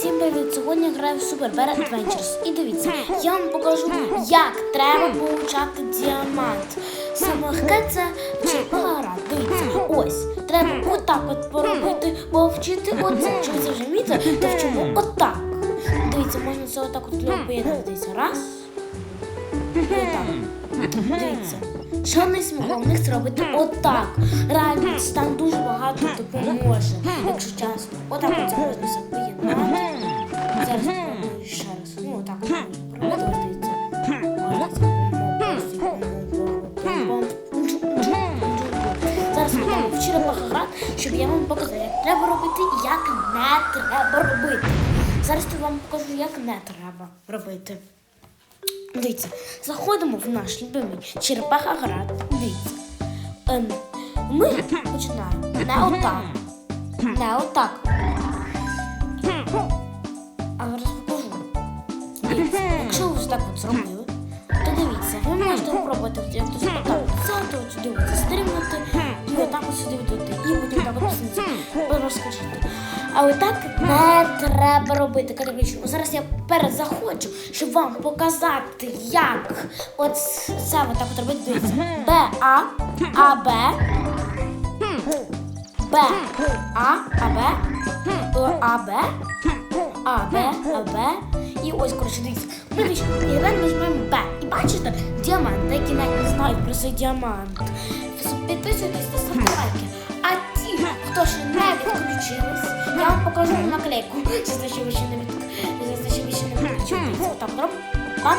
Всім привіт! Сьогодні граю в Super Bear Adventures. І дивіться, я вам покажу, як треба получати діамант. Саме легке це гра. Дивіться, ось. Треба отак от поробити, повчити оце. Якщо це вже вмієте, то вчимо отак. Дивіться, можна це отак от кльово поєднати. Дивіться, раз. Отак. Дивіться. Що найсміховних зробити отак. Реально, там дуже багато допоможе, якщо чесно. Отак от це Зараз ми в черепахоград, щоб я вам показав, як треба робити і як не треба робити. Зараз я вам покажу, як не треба робити. Дивіться, заходимо в наш любимий черепахоград. Дивіться. Ем, ми починаємо не отак. Не отак. Дивіться, якщо ви так от зробили, то дивіться, ви можете спробувати як то отак взяти, от сюди от застрімати, і отак от сюди дойти, і потім так от після розкачати. А отак не треба робити категорично. Зараз я перезаходжу, щоб вам показати, як от це отак от робити. Дивіться. Б, А, А, Б, Б, А, А, Б, А, Б, А, Б, А, Б. І ось, коротше, дивіться. Ми пишемо, і тепер нажмемо Б. І бачите, діамант, які навіть не знають про цей діамант. Підписуйтесь та ставте лайки. А ті, хто ще не відключились, я вам покажу наклейку. Це значить, що ви ще не від... це що ви ще не відключились. Отак робимо. Пам.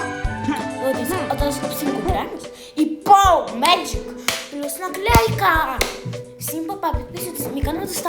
Дивіться, а зараз капсинку беремо. І пау! Меджик! Плюс наклейка! Всім папа, підписуйтесь на мій канал,